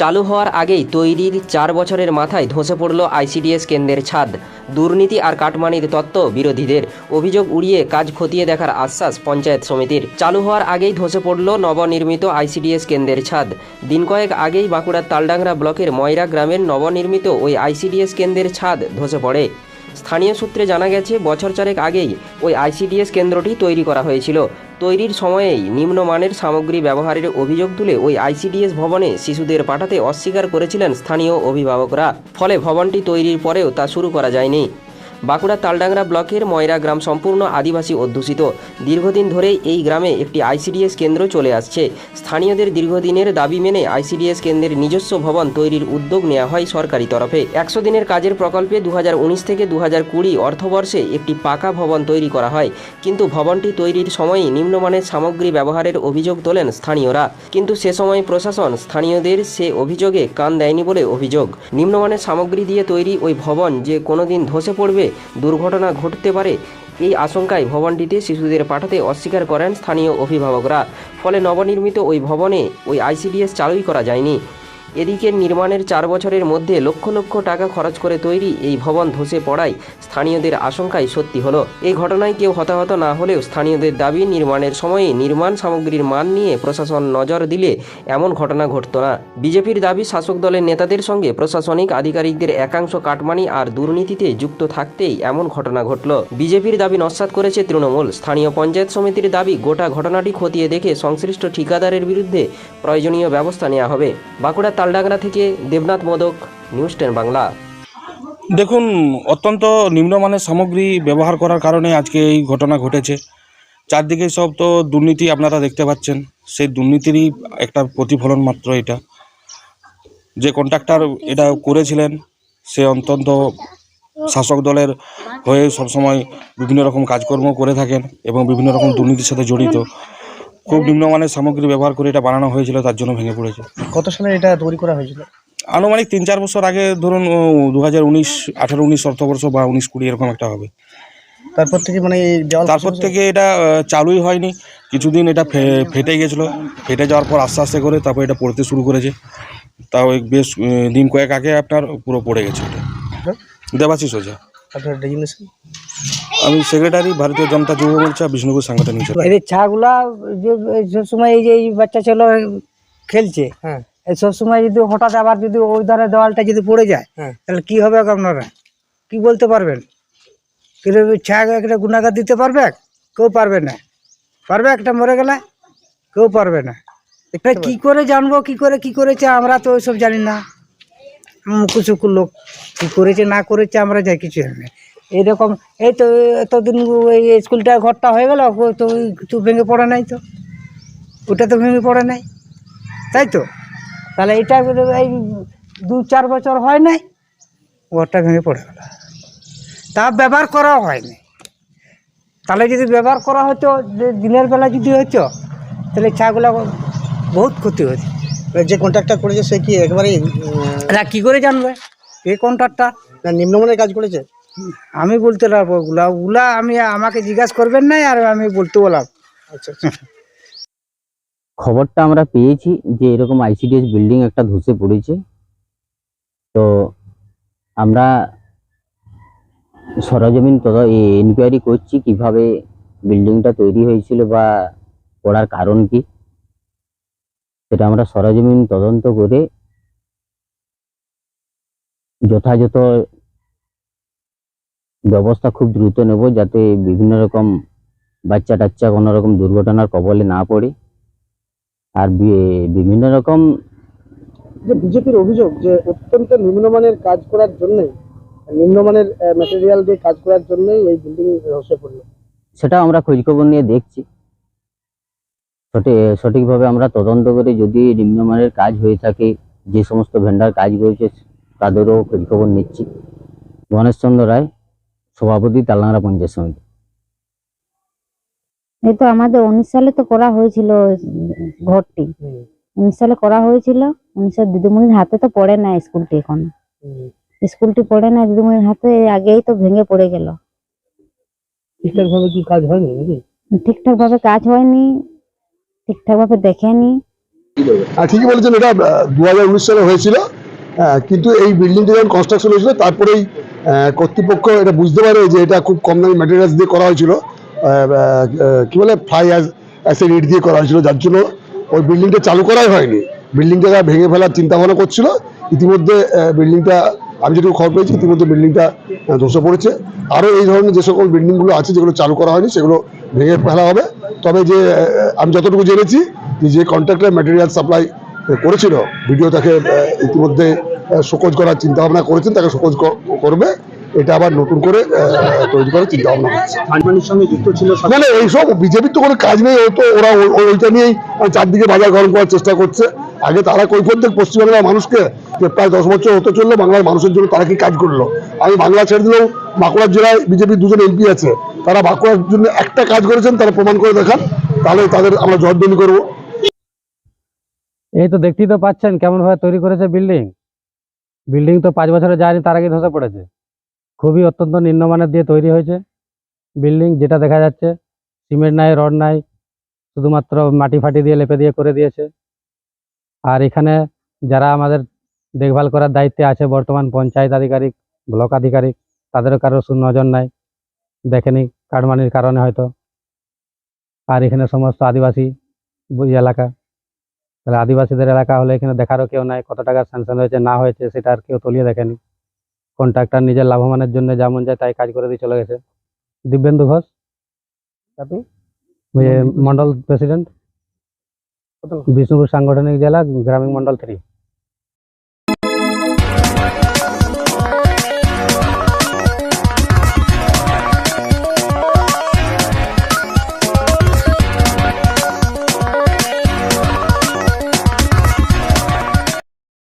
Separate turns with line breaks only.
চালু হওয়ার আগেই তৈরির চার বছরের মাথায় ধসে পড়ল আইসিডিএস কেন্দ্রের ছাদ। দুর্নীতি আর কাটমানির তত্ত্ব বিরোধীদের। অভিযোগ উড়িয়ে কাজ খতিয়ে দেখার আশ্বাস পঞ্চায়েত সমিতির। চালু হওয়ার আগেই ধসে পড়ল নবনির্মিত আইসিডিএস কেন্দ্রের ছাদ। দিন কয়েক আগেই বাঁকুড়ার তালডাংরা ব্লকের ময়রা গ্রামের নবনির্মিত ওই আইসিডিএস কেন্দ্রের ছাদ ধসে পড়ে। স্থানীয় সূত্রে জানা গেছে, বছর চারেক আগেই ওই আইসিডিএস কেন্দ্রটি তৈরি করা হয়েছিল। তৈরির সময়েই নিম্নমানের সামগ্রী ব্যবহারের অভিযোগ তুলে ওই আইসিডিএস ভবনে শিশুদের পাঠাতে অস্বীকার করেছিলেন স্থানীয় অভিভাবকরা। ফলে ভবনটি তৈরির পরেও তা শুরু করা যায়নি। বাঁকুড়া তালডাংরা ব্লকের ময়রা গ্রাম সম্পূর্ণ আদিবাসী অধ্যুষিত। দীর্ঘদিন ধরেই এই গ্রামে একটি আইসিডিএস কেন্দ্র চলে আসছে। স্থানীয়দের দীর্ঘদিনের দাবি মেনে আইসিডিএস কেন্দ্রের নিজস্ব ভবন তৈরির উদ্যোগ নেওয়া হয় সরকারি তরফে। একশো দিনের কাজের প্রকল্পে দু হাজার উনিশ থেকে দু হাজার কুড়ি অর্থবর্ষে একটি পাকা ভবন তৈরি করা হয়। কিন্তু ভবনটি তৈরির সময়ই নিম্নমানের সামগ্রী ব্যবহারের অভিযোগ তোলেন স্থানীয়রা। কিন্তু সে সময় প্রশাসন স্থানীয়দের সে অভিযোগে কান দেয়নি বলে অভিযোগ। নিম্নমানের সামগ্রী দিয়ে তৈরি ওই ভবন যে কোনোদিন ধসে পড়বে দুর্ঘটনা ঘটতে পারে। এই আশঙ্কায় ভবনটিতে শিশুদের পাঠাতে অস্বীকার করেন স্থানীয় অভিভাবকরা। ফলে নবনির্মিত ওই ভবনে ওই আইসিডিএস চালুই করা যায়নি। এদিকে নির্মাণের চার বছরের মধ্যে লক্ষ লক্ষ টাকা খরচ করে তৈরি এই ভবন ধসে পড়ায় স্থানীয়দের আশঙ্কাই সত্যি হলো। এই ঘটনায় কেউ হতাহত না হলেও স্থানীয়দের দাবি, নির্মাণের সময়ে নির্মাণ সামগ্রীর মান নিয়ে প্রশাসন নজর দিলে এমন ঘটনা ঘটত না। বিজেপির দাবি, শাসক দলের নেতাদের সঙ্গে প্রশাসনিক আধিকারিকদের একাংশ কাটমানি আর দুর্নীতিতে যুক্ত থাকতেই এমন ঘটনা ঘটল। বিজেপির দাবি নস্যাৎ করেছে তৃণমূল। স্থানীয় পঞ্চায়েত সমিতির দাবি, গোটা ঘটনাটি খতিয়ে দেখে সংশ্লিষ্ট ঠিকাদারের বিরুদ্ধে প্রয়োজনীয় ব্যবস্থা নেওয়া হবে। বাঁকুড়া তালডাংরা থেকে দেবনাথ মোদক, নিউজ টেন বাংলা।
দেখুন, অত্যন্ত নিম্নমানের সামগ্রী ব্যবহার করার কারণে আজকে এই ঘটনা ঘটেছে। চারদিকে সব তো দুর্নীতি আপনারা দেখতে পাচ্ছেন। সেই দুর্নীতিরই একটা প্রতিফলন মাত্র এটা। যে কন্ট্রাক্টর এটা করেছিলেন, সে অত্যন্ত শাসক দলের হয়ে সবসময় বিভিন্ন রকম কাজকর্ম করে থাকেন এবং বিভিন্ন রকম দুর্নীতির সাথে জড়িত। খুব নিম্নমানের সামগ্রী ব্যবহার করে এটা বানানো হয়েছিল তার জন্য ভেঙে পড়েছে।
কত সালে এটা তৈরি করা হয়েছিল?
আনুমানিক তিন চার বছর আগে ধরুন দু হাজার উনিশ আঠারো উনিশ অর্থবর্ষ বা উনিশ কুড়ি এরকম একটা হবে।
তারপর থেকে মানে
তারপর থেকে এটা চালুই হয়নি। কিছুদিন এটা ফেটে গেছিল। ফেটে যাওয়ার পর আস্তে আস্তে করে তারপর এটা পড়তে শুরু করেছে। তাও বেশ দিন কয়েক আগে আপনার পুরো পড়ে গেছে এটা। দেবাশিস ওঝা।
আপনার ডেজিগনেশন
আমি সেক্রেটারি ভারতীয় জনতা যুব মোর্চা বিষ্ণুপুর সাংগঠনিক।
এই যে ছাগুলা যে সব সময় এই যে এই বাচ্চা ছেলে খেলছে
হ্যাঁ।
এই সব সময় যদি হঠাৎ আবার যদি ওই ধারে দেওয়ালটা যদি পড়ে যায়
হ্যাঁ।
তাহলে কি হবে আপনারা? কি বলতে পারবেন? কিন্তু ছা একটা গুণাগার দিতে পারবে? কেউ পারবে না। পারবে একটা মরে গেলে? কেউ পারবে না। এটা কি করে জানব কি করে কি করেছে? আমরা তো ওইসব জানি না। কিছু লোক কি করেছে না করেছে আমরা যাই কিছু জানি না। এইরকম এই তো এতদিন এই স্কুলটা ঘরটা হয়ে গেল তো ওই কিছু ভেঙে পড়ে নাই তো। ওটা তো ভেঙে পড়ে নাই তাই তো? তাহলে এটা এই দু চার বছর হয় নাই ঘরটা ভেঙে পড়ে গেল। তা ব্যবহার করাও হয়নি। তাহলে যদি ব্যবহার করা হতো যে দিনের বেলা যদি হতো তাহলে ছাগুলো বহুত ক্ষতি হতো।
যে কন্ট্রাক্টর করেছে সে কি একেবারেই উম,
কী করে জানবে? এই কন্ট্রাক্টটা
না, নিম্নমানের কাজ করেছে?
আমি বলতে পারব ওগুলা। ওগুলা আমি আমাকে জিজ্ঞাসা করবেন না আর আমি বলতে বললাম।
আচ্ছা আচ্ছা।
খবরটা আমরা পেয়েছি যে এরকম আইসিডিএস বিল্ডিং একটা ধসে পড়েছে। তো আমরা সরজমিন তদ ইনকোয়ারি করছি কীভাবে বিল্ডিংটা তৈরি হয়েছিল বা পড়ার কারণ কি। সেটা আমরা সরজমিন তদন্ত করে যথাযথ ব্যবস্থা খুব দ্রুত নেব যাতে বিভিন্ন রকম বাচ্চা টাচ্চা কোনো রকম দুর্ঘটনার কবলে না পড়ে। আর বিভিন্ন রকম
যে বিজেপির অভিযোগ যে অত্যন্ত নিম্নমানের কাজ করার জন্য নিম্নমানের ম্যাটেরিয়াল দিয়ে কাজ করার জন্যই এই বিল্ডিং ধসে পড়ল।
সেটা আমরা খোঁজখবর নিয়ে দেখছি। সঠিক সঠিকভাবে আমরা তদন্ত করে যদি নিম্নমানের কাজ হয়ে থাকে যে সমস্ত ভেন্ডার কাজ করেছে তাদেরও খোঁজখবর নিচ্ছি। গণেশচন্দ্র রায় সভাপতি তালনাড়া পঞ্চায়েত সমিতি।
এই তো আমাদের উনিশ সালে তো করা হয়েছিল ঘরটি। উনিশ সালে করা হয়েছিল উনিশশো দিদিমণির হাতে তো পড়ে না স্কুলটি এখন। স্কুলটি পড়ে না দিদিমণির হাতে আগেই তো ভেঙে পড়ে গেল।
ঠিকঠাক ভাবে কি কাজ হয়নি নাকি?
ঠিকঠাক ভাবে কাজ হয়নি ঠিকঠাক ভাবে দেখেনি।
হ্যাঁ ঠিকই বলেছেন এটা দু হাজার উনিশ সালে হয়েছিল। হ্যাঁ, কিন্তু এই বিল্ডিংটা যখন কনস্ট্রাকশন হয়েছিল তারপরেই কর্তৃপক্ষ এটা বুঝতে পারে যে এটা খুব কম দামি ম্যাটেরিয়ালস দিয়ে করা হয়েছিল। কি বলে ফ্লাই অ্যাসিড ইট দিয়ে করা হয়েছিল, যার জন্য ওই বিল্ডিংটা চালু করাই হয়নি। বিল্ডিংটা ভেঙে ফেলার চিন্তা ভাবনা করছিল। ইতিমধ্যে বিল্ডিংটা আমি যেটুকু খবর পেয়েছি, ইতিমধ্যে বিল্ডিংটা ধসে পড়েছে। আরও এই ধরনের যে সকল বিল্ডিংগুলো আছে, যেগুলো চালু করা হয়নি, সেগুলো ভেঙে ফেলা হবে। তবে যে আমি যতটুকু জেনেছি, যে কন্ট্রাক্টর ম্যাটেরিয়াল সাপ্লাই করেছিল ভিডিও তাকে ইতিমধ্যে শোকজ করার চিন্তা ভাবনা করেছেন তাকে শোকজ করবে। এটা আবার নতুন করে আহ, তৈরি করার চিন্তা ভাবনা
সব
মানে এইসব বিজেপির তো কোনো কাজ নেই ও তো ওরা ওইটা নিয়েই চারদিকে বাজার গরম করার চেষ্টা করছে। আগে তারা কৈফত দেখ পশ্চিমবাংলার মানুষকে যে প্রায় দশ বছর হতে চলল বাংলার মানুষের জন্য তারা কি কাজ করল? আমি বাংলা ছেড়ে দিলেও বাঁকুড়ার জেলায় বিজেপির দুজন এমপি আছে। তারা বাঁকুড়ার জন্য একটা কাজ করেছেন তারা প্রমাণ করে দেখান তাহলে তাদের আমরা জবাবদিহি করব।
এই তো দেখতেই তো পাচ্ছেন কেমন ভাবে তৈরি করেছে বিল্ডিং বিল্ডিং তো পাঁচ বছরে যায়নি, তার আগে ধসে পড়েছে। খুবই অত্যন্ত নিম্নমানের দিয়ে তৈরি হয়েছে। বিল্ডিং যেটা দেখা যাচ্ছে, সিমেন্ট নাই, রড নাই, শুধুমাত্র মাটি ফাটি দিয়ে লেপে দিয়ে করে দিয়েছে। আর এখানে যারা আমাদের দেখভাল করার দায়িত্বে আছে, বর্তমান পঞ্চায়েত আধিকারিক, ব্লক আধিকারিক, তাদেরও কারও সুনজর নাই। দেখেনি কাটমানির কারণে হয়তো। আর এখানে সমস্ত আদিবাসী এলাকা। তাহলে আদিবাসীদের এলাকা হলে এখানে দেখারও কেউ নাই কত টাকা স্যাংশন হয়েছে না হয়েছে সেটা আর কেউ তলিয়ে দেখেনি। কন্ট্রাক্টর নিজের লাভবানের জন্য যেমন যায় তাই কাজ করে দিয়ে চলে গেছে। দিব্যেন্দু ঘোষ? আপনি? মন্ডল প্রেসিডেন্ট বিষ্ণুপুর সাংগঠনিক জেলা গ্রামীণ মন্ডল থ্রি